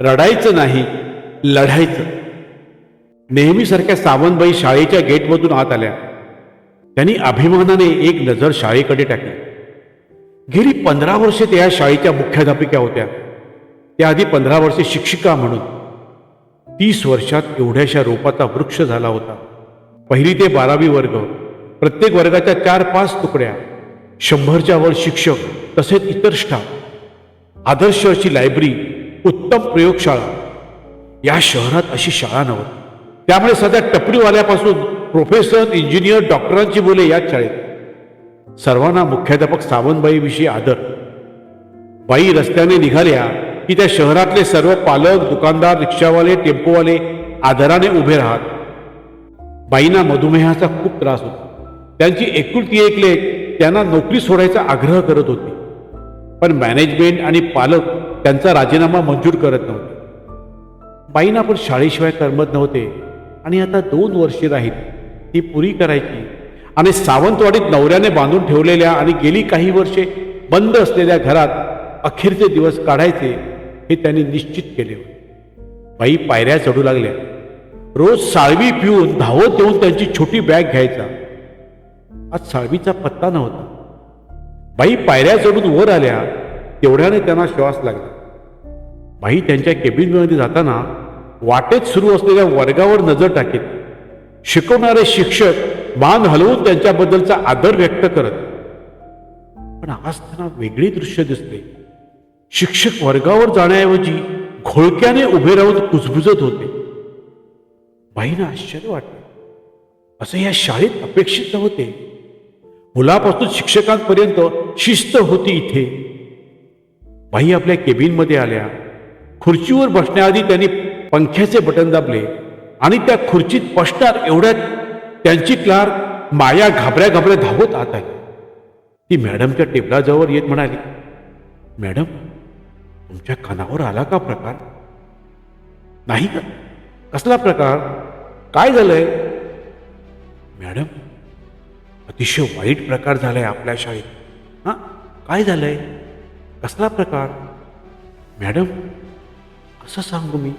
रडायचं नाही लढायचं. नेहमीसारख्या सावंतबाई शाळेच्या गेटमधून आत आल्या. त्यांनी अभिमानाने एक नजर शाळेकडे टाकली. गेली पंधरा वर्षे त्या या शाळेच्या मुख्याध्यापिका होत्या. त्याआधी पंधरा वर्षे शिक्षिका म्हणून. तीस वर्षात एवढ्याशा रोपाचा वृक्ष झाला होता. पहिली ते बारावी वर्ग प्रत्येक वर्गाच्या चार पाच तुकड्या शंभरच्या वर शिक्षक तसेच इतर स्टाफ. आदर्श अशी लायब्ररी उत्तम प्रयोगशाळा. या शहरात अशी शाळा नव्हती. त्यामुळे सध्या टपरीवाल्यापासून प्रोफेसर इंजिनियर डॉक्टरांची मुले याच शाळेत. सर्वांना मुख्याध्यापक सावंतबाईविषयी आदर. बाई रस्त्याने निघाल्या की त्या शहरातले सर्व पालक दुकानदार रिक्षावाले टेम्पोवाले आदराने उभे राहत. बाईंना मधुमेहाचा खूप त्रास होता. त्यांची एकुलती एक लेख त्यांना नोकरी सोडायचा आग्रह करत होती. पण मॅनेजमेंट आणि पालक त्यांचा राजीनामा मंजूर करत नव्हते. बाईंना पण शाळेशिवाय करमत नव्हते. आणि आता दोन वर्षे राहील ती पुरी करायची. आणि सावंतवाडीत नवऱ्याने बांधून ठेवलेल्या आणि गेली काही वर्षे बंद असलेल्या घरात अखेरचे दिवस काढायचे हे त्यांनी निश्चित केले होते. बाई पायऱ्या चढू लागल्या. रोज साळवी पिऊन धावत येऊन त्यांची छोटी बॅग घ्यायचा. आज साळवीचा पत्ता नव्हता. बाई पायऱ्या चढून वर आल्या. तेवढ्याने त्यांना श्वास लागला. बाई त्यांच्या केबिनमध्ये जाताना वाटेत सुरू असलेल्या वर्गावर नजर टाकीत. शिकवणारे शिक्षक मान हलवून त्यांच्याबद्दलचा आदर व्यक्त करत. पण आज त्यांना वेगळी दृश्य दिसले शिक्षक वर्गावर जाण्याऐवजी घोळक्याने उभे राहून कुजबुजत होते. बाईंना आश्चर्य वाटले. असं या शाळेत अपेक्षित नव्हते. मुलापासून शिक्षकांपर्यंत शिस्त होती इथे. बाई आपल्या केबिनमध्ये आल्या. खुर्चीवर बसण्याआधी त्यांनी पंख्याचे बटन दाबले आणि त्या खुर्चीत बसणार एवढ्यात त्यांची क्लार्क माया घाबऱ्या घाबऱ्या धावत आत आली. ती मॅडमच्या टेबलाजवळ येत म्हणाली मॅडम तुमच्या कानावर आला का प्रकार? नाही का? कसला प्रकार? काय झालंय? मॅडम अतिशय वाईट प्रकार झालाय आपल्या शाळेत. हां? काय झालंय? कसला प्रकार? मॅडम कसं सांगू मी?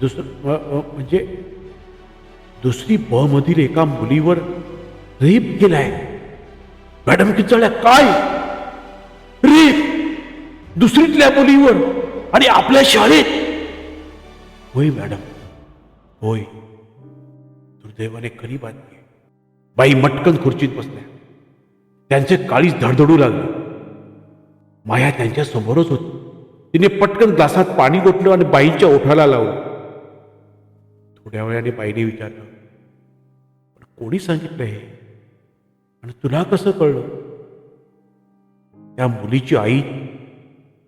दुसरं म्हणजे दुसरी ब मधील एका मुलीवर रेप केलाय मॅडम किचळल्या काय? रेप? दुसरीतल्या मुलीवर आणि आपल्या शाळेत? होय मॅडम. होय. दुर्दैवाने खरी बातमी बाई मटकन खुर्चीत बसल्या. त्यांचे काळीच धडधडू लागले. माया त्यांच्या समोरच होती. तिने पटकन ग्लासात पाणी गोठलं आणि बाईंच्या ओठाला लावलं. थोड्या वेळाने बाईने विचारलं पण कोणी सांगितलं हे? आणि तुला कसं कळलं? त्या मुलीची आई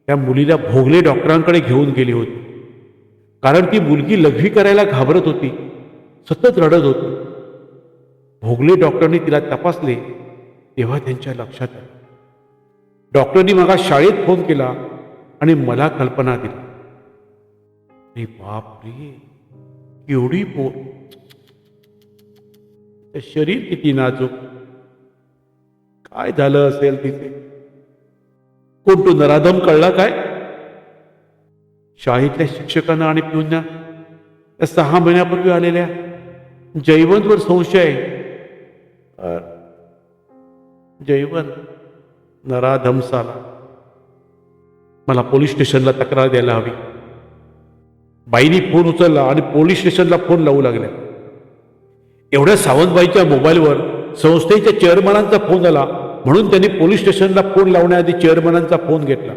त्या मुलीला भोगले डॉक्टरांकडे घेऊन गेली होती. कारण ती मुलगी लघवी करायला घाबरत होती सतत रडत होती. भोगले डॉक्टरांनी तिला तपासले तेव्हा त्यांच्या लक्षात आलं. डॉक्टरनी मला शाळेत फोन केला आणि मला कल्पना दिली. अरे बाप रे एवढी पो शरीर किती नाजूक. काय झालं असेल तिथे? कोण तो नराधम कळला काय? शाळेतल्या शिक्षकांना आणि पिऊंना त्या सहा महिन्यापूर्वी आलेल्या जयवंतवर संशय आहे. नराधमसाला. मला पोलीस स्टेशनला तक्रार द्यायला हवी. बाईनी फोन उचलला आणि पोलीस स्टेशनला फोन लावू लागल्या. एवढ्या सावंतबाईच्या मोबाईलवर संस्थेच्या चेअरमनांचा फोन आला म्हणून त्यांनी पोलीस स्टेशनला फोन लावण्याआधी चेअरमनांचा फोन घेतला.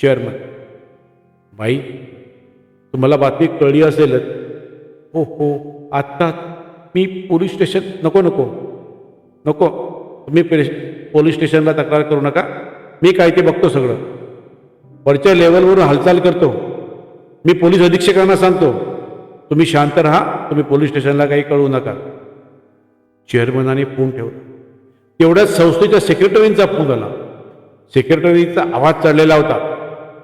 चेअरमन बाई तुम्हाला बातमी कळली असेलच. हो हो आत्ताच मी पोलीस स्टेशन नको नको नको. तुम्ही पोलीस पोलीस स्टेशनला तक्रार करू नका. मी काय ते बघतो सगळं. वरच्या लेवलवरून हालचाल करतो. मी पोलीस अधीक्षकांना सांगतो तुम्ही शांत राहा तुम्ही पोलीस स्टेशनला काही कळवू नका. चेअरमनाने फोन ठेवला. तेवढ्याच संस्थेच्या सेक्रेटरींचा फोन आला. सेक्रेटरीचा आवाज चढलेला होता.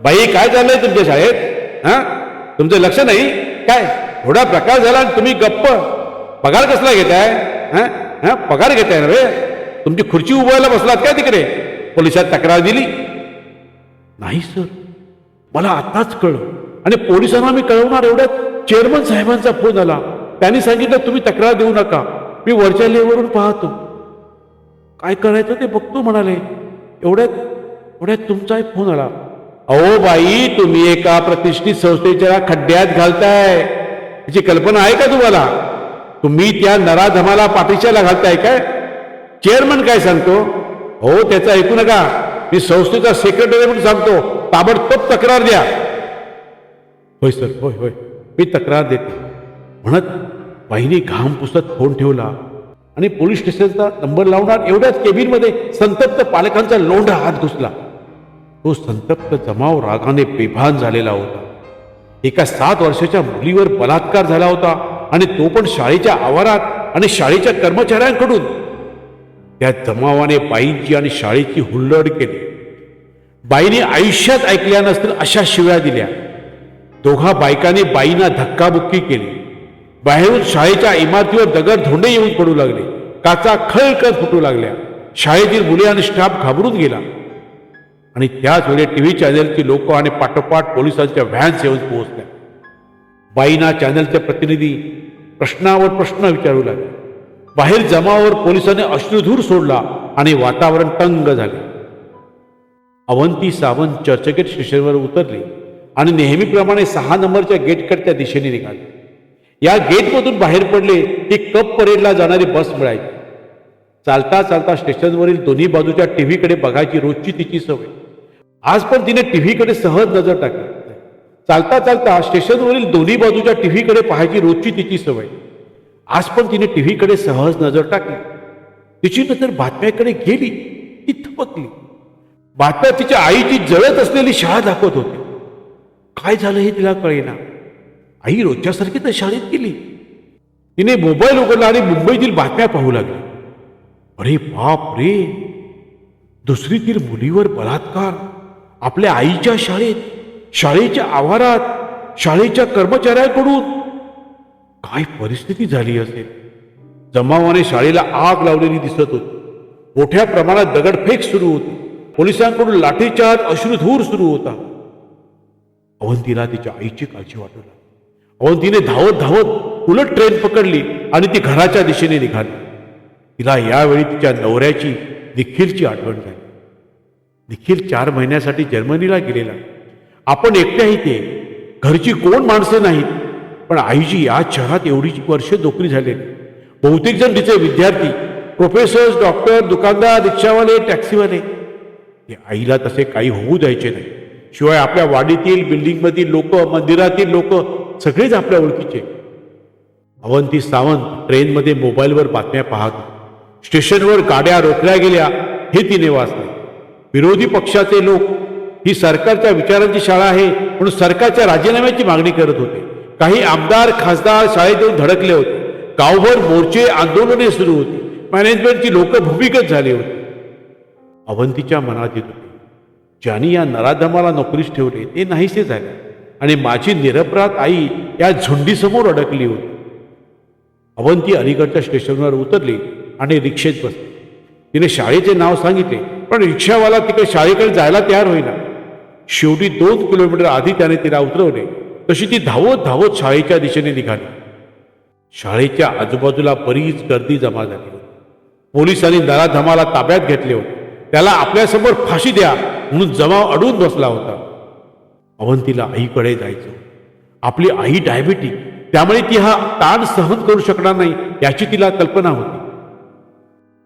बाई काय चाललंय तुमच्या शाळेत? हां? तुमचं लक्ष नाही? काय? थोडा प्रकार झाला आणि तुम्ही गप्प? पगार कसला घेताय? हां? हां? पगार घेताय ना रे? तुमची खुर्ची उभवायला बसलात काय तिकडे? पोलिसात तक्रार दिली? नाही सर. मला आताच कळलं. आणि पोलिसांना मी कळवणार एवढ्यात चेअरमन साहेबांचा फोन आला. त्यांनी सांगितलं तुम्ही तक्रार देऊ नका. मी वरच्या लेवरून पाहतो. काय करायचं ते बघतो म्हणाले. एवढ्यात एवढ्यात तुमचा एक फोन आला. अहो बाई तुम्ही एका प्रतिष्ठित संस्थेच्या खड्ड्यात घालताय. याची कल्पना आहे का तुम्हाला? तुम्ही त्या नराधमाला पाठीशाला घालताय काय? चेअरमन काय सांगतो? हो त्याचं ऐकू नका. मी संस्थेचा सेक्रेटरी म्हणून सांगतो. ताबडतोब तक्रार द्या. होय सर. होय होय. मी तक्रार देते. म्हणत बाईने घाम पुसत फोन ठेवला. आणि पोलीस स्टेशनचा नंबर लावणार एवढ्याच केबिनमध्ये संतप्त पालकांचा लोंढा हात घुसला. तो संतप्त जमाव रागाने बेभान झालेला होता. एका सात वर्षाच्या मुलीवर बलात्कार झाला होता. आणि तो पण शाळेच्या आवारात आणि शाळेच्या कर्मचाऱ्यांकडून त्या जमावाने बाईंची आणि शाळेची हुल्लड केली. बाईने आयुष्यात ऐकल्या नसतील अशा शिव्या दिल्या. दोघा बायकांनी बाईंना धक्काबुक्की केली. बाहेरून शाळेच्या इमारतीवर दगड धोंडे येऊन पडू लागले. काचा खळखळ फुटू लागल्या. शाळेतील मुले आणि स्टाफ घाबरून गेला. आणि त्याच वेळी टीव्ही चॅनलची लोक आणि पाठोपाठ पोलिसांच्या व्हॅन्स येऊन पोहोचल्या. बाईना चॅनलचे प्रतिनिधी प्रश्नावर प्रश्न विचारू लागले. बाहेर जमावावर पोलिसांनी अश्रुधूर सोडला आणि वातावरण तंग झाले. अवंती सावंत चर्चगेट स्टेशनवर उतरली आणि नेहमीप्रमाणे सहा नंबरच्या गेटकडच्या दिशेने निघाले. या गेटमधून बाहेर पडले की कप परेडला जाणारी बस मिळायची चालता चालता स्टेशनवरील दोन्ही बाजूच्या टीव्हीकडे बघायची रोजची तिची सवय. आज पण तिने टीव्हीकडे सहज नजर टाकली. चालता चालता स्टेशनवरील दोन्ही बाजूच्या टीव्हीकडे पाहायची रोजची तिची सवय. आज पण तिने टीव्हीकडे सहज नजर टाकली. तिची नजर बातम्याकडे गेली ती थपकली. बातम्या तिच्या आईची जळत असलेली शाळा दाखवत होती. काय झालं हे तिला कळेना. आई रोजच्यासारखी तर शाळेत गेली. तिने मोबाईल उघडला आणि मुंबईतील बातम्या पाहू लागली. अरे बाप रे! दुसरीतील मुलीवर बलात्कार. आपल्या आईच्या शाळेत शाळेच्या आवारात शाळेच्या कर्मचाऱ्याकडून. काय परिस्थिती झाली असेल? जमावाने शाळेला आग लावलेली दिसत होती. मोठ्या प्रमाणात दगडफेक सुरू होती. पोलिसांकडून लाठीचार्ज अश्रुधूर सुरू होता. अवंतीला तिच्या आईची काळजी वाटू लागली. अवंतीने धावत धावत उलट ट्रेन पकडली आणि ती घराच्या दिशेने निघाली. तिला यावेळी तिच्या नवऱ्याची निखिलची आठवण झाली. निखिल चार महिन्यासाठी जर्मनीला गेलेला. आपण एकट्या इथे घरची कोण माणसं नाहीत. पण आईची या शहरात एवढी वर्ष नोकरी झालेली. बहुतेक जण तिचे विद्यार्थी. प्रोफेसर्स डॉक्टर दुकानदार रिक्षावाले टॅक्सीवाले ते आईला तसे काही होऊ द्यायचे नाही. शिवाय आपल्या वाडीतील बिल्डिंगमधील लोक मंदिरातील लोक सगळेच आपल्या ओळखीचे. अवंती सावंत ट्रेनमध्ये मोबाईलवर बातम्या पाहत. स्टेशनवर गाड्या रोखल्या गेल्या हे तिने वाचले. विरोधी पक्षाचे लोक ही सरकारच्या विचारांची शाळा आहे म्हणून सरकारच्या राजीनाम्याची मागणी करत होते. काही आमदार खासदार शाळेत येऊन धडकले होते. गावभर मोर्चे आंदोलने सुरू होती. मॅनेजमेंटची लोक भूमिगत झाली होती. अवंतीच्या मनात येत होते. ज्यांनी या नराधमाला नोकरीस ठेवले ते नाहीसे झाले. आणि माझी निरपराध आई या झुंडीसमोर अडकली होती. अवंती अलीकडच्या स्टेशनवर उतरली आणि रिक्षेत बसली. तिने शाळेचे नाव सांगितले पण रिक्षावाला तिकडे शाळेकडे जायला तयार होईना. शेवटी दोन किलोमीटर आधी त्याने तिला उतरवले. तशी ती धावत धावत शाळेच्या दिशेने निघाली. शाळेच्या आजूबाजूला बरीच गर्दी जमा झाली पोलिसांनी नराधमाला ताब्यात घेतले होते. त्याला आपल्यासमोर फाशी द्या म्हणून जमाव अडून बसला होता. अवंतीला आईकडे जायचं. आपली आई डायबिटीक त्यामुळे ती हा ताण सहन करू शकणार नाही याची तिला कल्पना होती.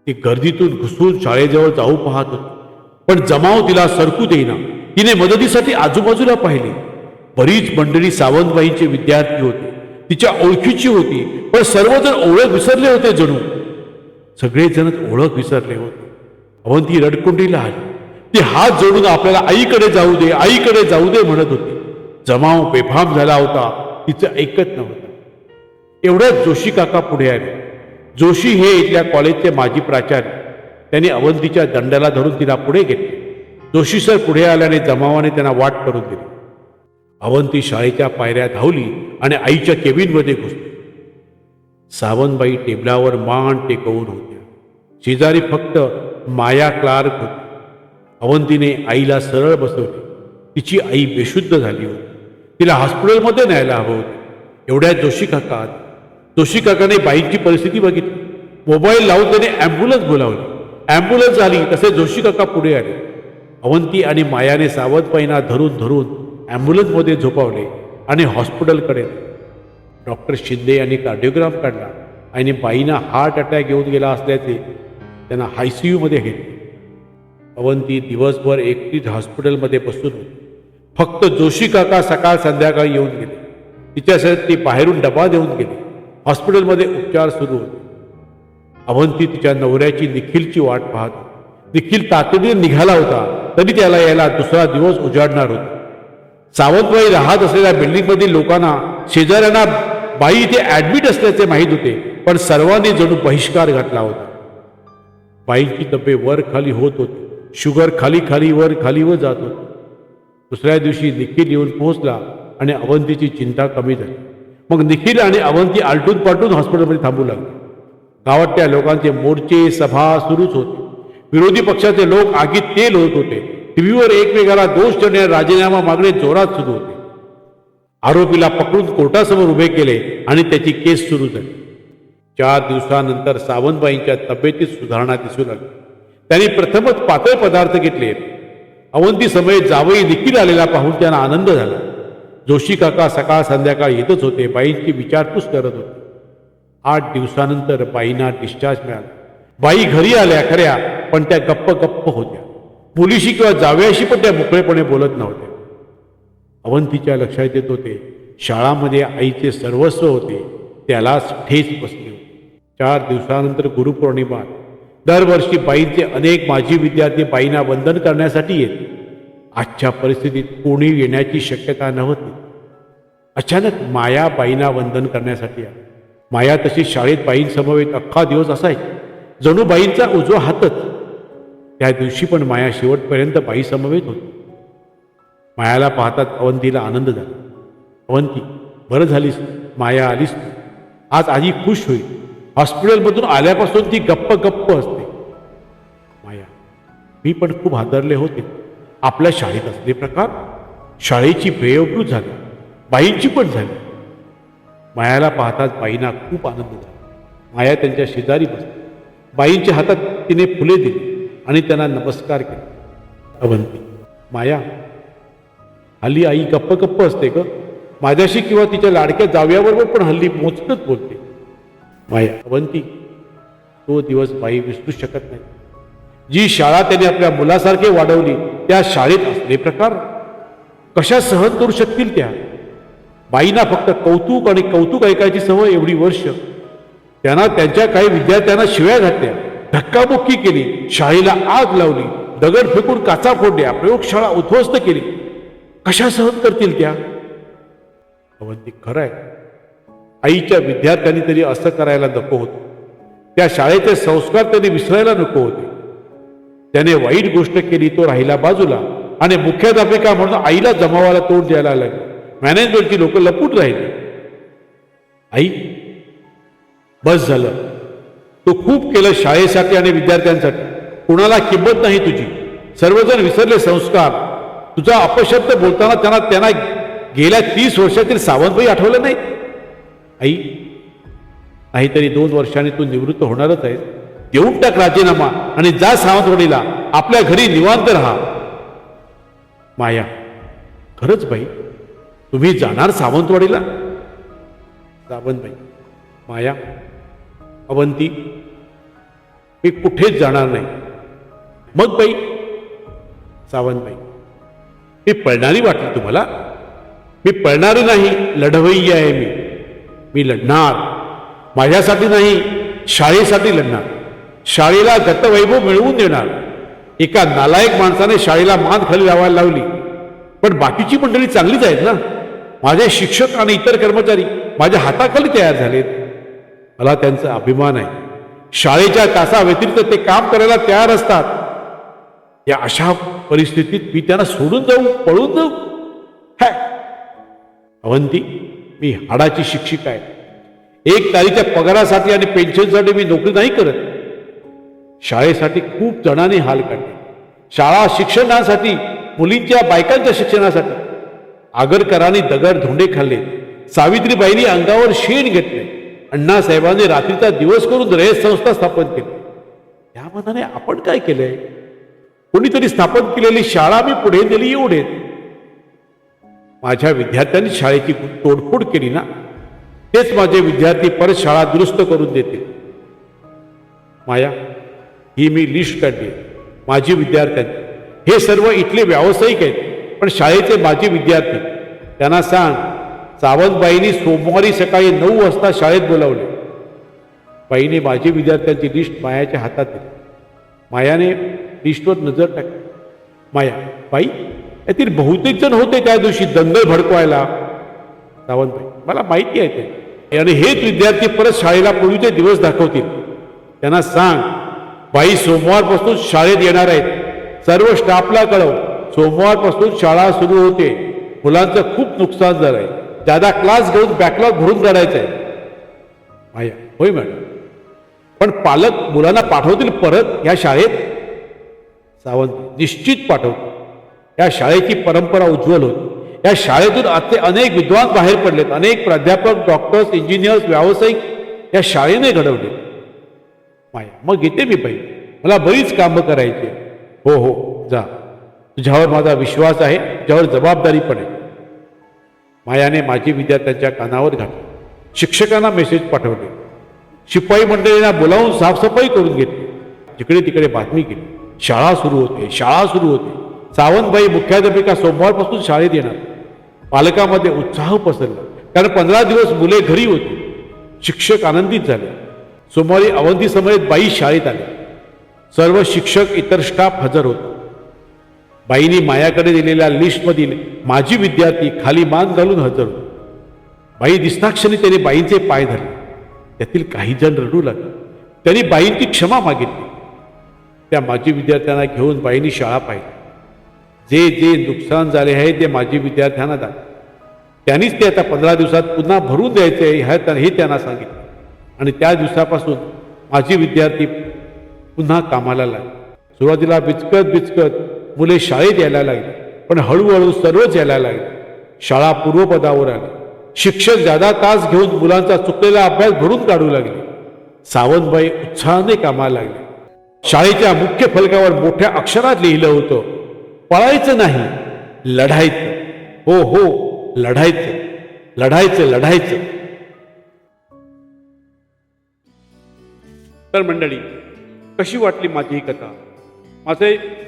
ती गर्दीतून घुसून शाळेजवळ जाऊ पाहत होती. पण जमाव तिला सरकू देईना. तिने मदतीसाठी आजूबाजूला पाहिले. बरीच मंडळी सावंतबाईंचे विद्यार्थी होते. तिच्या ओळखीची होती. पण सर्वजण ओळख विसरले होते जणू. सगळेजणच ओळख विसरले होते. अवंती रडकुंडीला आली. ती हात जोडून आपल्याला आईकडे जाऊ दे आईकडे जाऊ दे म्हणत होती. जमाव बेफाम झाला होता. तिचं ऐकत नव्हतं. एवढ्याच जोशी काका पुढे आले. जोशी हे इथल्या कॉलेजचे माजी प्राचार्य. त्यांनी अवंतीच्या दंडाला धरून तिला पुढे घेतले. जोशी सर पुढे आल्याने जमावाने त्यांना वाट करून दिली. अवंती शाळेच्या पायऱ्या धावली आणि आईच्या केबिनमध्ये घुसली. सावंतबाई टेबलावर मान टेकवून होत्या. शेजारी फक्त माया क्लार्क होती. अवंतीने आईला सरळ बसवले. तिची आई बेशुद्ध झाली होती. तिला हॉस्पिटलमध्ये न्यायला हवं होतं. एवढ्या जोशी काकात जोशी काकाने बाईची परिस्थिती बघितली. मोबाईल लावून त्याने ॲम्ब्युलन्स बोलावली. ॲम्ब्युलन्स आली तसे जोशी काका पुढे आले. अवंती आणि मायाने सावंतबाईंना धरून धरून ॲम्ब्युलन्समध्ये झोपावले आणि हॉस्पिटलकडे डॉक्टर शिंदे यांनी कार्डिओग्राम काढला आणि बाईना हार्ट अटॅक येऊन गेला असल्याचे त्यांना आय सी यूमध्ये घेतले. अवंती दिवसभर एकटीच हॉस्पिटलमध्ये बसून फक्त जोशी काका सकाळ संध्याकाळी येऊन गेले. तिच्यासाठी ती बाहेरून डबा देऊन गेली. हॉस्पिटलमध्ये उपचार सुरू होते. अवंती तिच्या नवऱ्याची निखिलची वाट पाहत निखिल तातडीने निघाला होता तरी त्याला यायला दुसरा दिवस उजाडणार होता. सावंतबाई राहत असलेल्या बिल्डिंगमधील लोकांना शेजाऱ्यांना बाई इथे ऍडमिट असल्याचे माहीत होते पण सर्वांनी जणू बहिष्कार घातला होता. बाईंची तब्येत वर खाली होत होती. शुगर खाली खाली वर खाली वर जात होती. दुसऱ्या दिवशी निखिल येऊन पोहोचला आणि अवंतीची चिंता कमी झाली. मग निखिल आणि अवंती आलटून पालटून हॉस्पिटलमध्ये थांबू लागले. गावातल्या लोकांचे मोर्चे सभा सुरूच होते. विरोधी पक्षाचे लोक आगीत तेल होत होते. टीव्हीवर एकमेकाला दोष देणे राजीनामा मागणे जोरात सुरू होते. आरोपीला पकडून कोर्टासमोर उभे केले आणि त्याची केस सुरू झाली. चार दिवसानंतर सावंतबाईंच्या तब्येतीत सुधारणा दिसू लागली त्यांनी प्रथमच पातळ पदार्थ घेतले. अवंती समय जावई देखील आलेला पाहून त्यांना आनंद झाला. जोशी काका सकाळ संध्याकाळ येतच होते बाईंची विचारपूस करत होते. आठ दिवसानंतर बाईंना डिस्चार्ज मिळाला. बाई घरी आल्या खऱ्या पण त्या गप्प गप्प होत्या. मुलीशी किंवा जाव्याशी पण त्या मोकळेपणे बोलत नव्हत्या अवंतीच्या लक्षात येत होते शाळामध्ये आईचे सर्वस्व होते त्यालाच ठेच बसली होती. चार दिवसानंतर गुरुपौर्णिमा दरवर्षी बाईंचे अनेक माजी विद्यार्थी बाईंना वंदन करण्यासाठी येत. आजच्या परिस्थितीत कोणी येण्याची शक्यता नव्हती. अचानक माया बाईंना वंदन करण्यासाठी आली. माया तशी शाळेत बाईंसमवेत अख्खा दिवस असायची. जणू बाईंचा उजवा हातच त्या दिवशी पण माया शेवटपर्यंत बाई समवेत होती. मायाला पाहताच अवंतीला आनंद झाला. अवंती बरं झालीस माया आलीस आज आजी खुश होईल. हॉस्पिटलमधून आल्यापासून ती गप्प गप्प असते. माया मी पण खूप हादरले होते. आपल्या शाळेत असले प्रकार शाळेची बेअब्रूत झाली बाईंची पण झाली. मायाला पाहताच बाईंना खूप आनंद झाला. माया त्यांच्या शेजारी बसली. बाईंच्या हातात तिने फुले दिली. आणि त्यांना नमस्कार केला. अवंती माया हल्ली आई गप्प गप्प असते ग. माझ्याशी किंवा तिच्या लाडक्या जाव्याबरोबर पण हल्ली मोजकच बोलते. माया अवंती तो दिवस बाई विसरू शकत नाही. जी शाळा त्याने आपल्या मुलासारखे वाढवली त्या शाळेत असले प्रकार कशा सहन करू शकतील त्या? बाईंना फक्त कौतुक आणि कौतुक ऐकायची सवय एवढी वर्ष त्यांना त्यांच्या काही विद्यार्थ्यांना शिव्या घातल्या. धक्काबुक्की केली शाळेला आग लावली दगड फेकून काचा फोडल्या प्रयोगशाळा उद्ध्वस्त केली. कशा सहन करतील त्या? अवंती खरं आहे आईच्या विद्यार्थ्यांनी तरी असं करायला नको होतं. त्या शाळेचे संस्कार त्यांनी विसरायला नको होते. त्याने वाईट गोष्ट केली तो राहिला बाजूला आणि मुख्याध्यापिका म्हणून आईला जमावाला तोंड द्यायला लागले. मॅनेजमेंटची लोक लपूट राहिली. आई बस झालं. तू खूप केलं शाळेसाठी आणि विद्यार्थ्यांसाठी. कुणाला किंमत नाही तुझी. सर्वजण विसरले संस्कार. तुझा अपशब्द बोलताना त्यांना त्यांना गेल्या तीस वर्षातील सावंतबाई आठवलं नाही? आई नाहीतरी दोन वर्षांनी तू निवृत्त होणारच आहे देऊन टाक राजीनामा आणि जा सावंतवाडीला. आपल्या घरी निवांत राहा. माया खरंच बाई तुम्ही जाणार सावंतवाडीला? सावंतबाई माया अवंती. मी कुठेच जाणार नाही. मग बाई सावंतबाई मी पळणारी वाटली तुम्हाला? मी पळणारी नाही लढवई आहे मी. मी लढणार. माझ्यासाठी नाही शाळेसाठी लढणार. शाळेला गतवैभव मिळवून देणार. एका नालायक माणसाने शाळेला मान खाली लावायला लावली. पण बाकीची मंडळी चांगलीच आहेत ना? माझे शिक्षक आणि इतर कर्मचारी माझ्या हाताखाली तयार झालेत. मला त्यांचा अभिमान आहे. शाळेच्या तासाव्यतिरिक्त ते काम करायला तयार असतात. या अशा परिस्थितीत मी त्यांना सोडून जाऊ पळून जाऊ. हाय अवंती मी हाडाची शिक्षिका आहे. एक तारीच्या पगारासाठी आणि पेन्शनसाठी मी नोकरी नाही करत. शाळेसाठी खूप जणांनी हाल काढले. शाळा शिक्षणासाठी मुलींच्या बायकांच्या शिक्षणासाठी. आगरकरांनी दगड धोंडे खाल्ले. सावित्रीबाईंनी अंगावर शेण घेतले. अण्णासाहेबांनी रात्रीचा दिवस करून रयत संस्था स्थापन केली. या मनाने आपण काय केलंय? कोणीतरी स्थापन केलेली शाळा मी पुढे नेली एवढे. माझ्या विद्यार्थ्यांनी शाळेची तोडफोड केली ना तेच माझे विद्यार्थी परत शाळा दुरुस्त करून देतील. माया ही मी लिस्ट काढली माझी विद्यार्थ्यांची. हे सर्व इथले व्यावसायिक आहेत पण शाळेचे माझे विद्यार्थी त्यांना सांग सावंतबाईंनी सोमवारी सकाळी नऊ वाजता शाळेत बोलावले. बाईने माझी विद्यार्थ्यांची लिस्ट मायाच्या हातात दिली. मायाने लिस्टवर नजर टाकली. माया बाई यातील बहुतेक जण होते त्या दिवशी दंगल भडकवायला. सावंतबाई मला माहिती आहे ते. आणि हेच विद्यार्थी परत शाळेला पूर्वीचे दिवस दाखवतील. त्यांना सांग बाई सोमवारपासून शाळेत येणार आहेत. सर्व स्टाफला कळव सोमवारपासून शाळा सुरू होते. मुलांचं खूप नुकसान झालं आहे दादा क्लास घेऊन बॅकलॉग भरून काढायचं आहे माया होय मॅडम. पण पालक मुलांना पाठवतील परत या शाळेत? सावंत निश्चित पाठवतो या शाळेची परंपरा उज्ज्वल होती या शाळेतून आजचे अनेक विद्वान बाहेर पडलेत. अनेक प्राध्यापक डॉक्टर्स इंजिनियर्स व्यावसायिक या शाळेने घडवले. माया मग येते मी पाहिजे मला बरीच कामं करायची हो हो जा. तुझ्यावर माझा विश्वास आहे. तुझ्यावर जबाबदारी पण आहे. मायाने माझी विद्यार्थ्यांच्या कानावर घातली. शिक्षकांना मेसेज पाठवले. शिपाई मंडळींना बोलावून साफसफाई करून घेतली. जिकडे तिकडे बातमी केली. शाळा सुरू होते शाळा सुरू होते. सावंतबाई मुख्याध्यापिका सोमवारपासून शाळेत येणार. पालकामध्ये उत्साह पसरला. कारण पंधरा दिवस मुले घरी होती. शिक्षक आनंदित झाले. सोमवारी अवंती समयेत बाई शाळेत आले सर्व शिक्षक इतर स्टाफ हजर होता. बाईंनी मायाकडे दिलेल्या लिस्टमधील माझी विद्यार्थी खाली मान घालून हजर बाई दिसताक्षणी त्याने बाईंचे पाय धरले. त्यातील काही जण रडू लागले. त्यांनी बाईंची क्षमा मागितली. त्या माजी विद्यार्थ्यांना घेऊन बाईंनी शाळा पाहिली. जे जे नुकसान झाले आहे ते माझी विद्यार्थ्यांना दाखव. त्यांनीच ते आता पंधरा दिवसात पुन्हा भरून द्यायचे आहे हे त्यांना सांगितलं. आणि त्या दिवसापासून माझी विद्यार्थी पुन्हा कामाला लागले. सुरुवातीला बिचकत बिचकत मुले शाळेत यायला लागली. पण हळूहळू सर्वच यायला लागले. शाळा पूर्वपदावर आली. शिक्षक जादा तास घेऊन मुलांचा चुकलेला अभ्यास भरून काढू लागले. सावंतबाई उत्साहाने कामाला लागले. शाळेच्या मुख्य फलकावर मोठ्या अक्षरात लिहिलं होतं पळायचं नाही लढायचं. हो हो लढायचं. लढायचं लढायचं. तर मंडळी कशी वाटली माझी ही कथा? माझे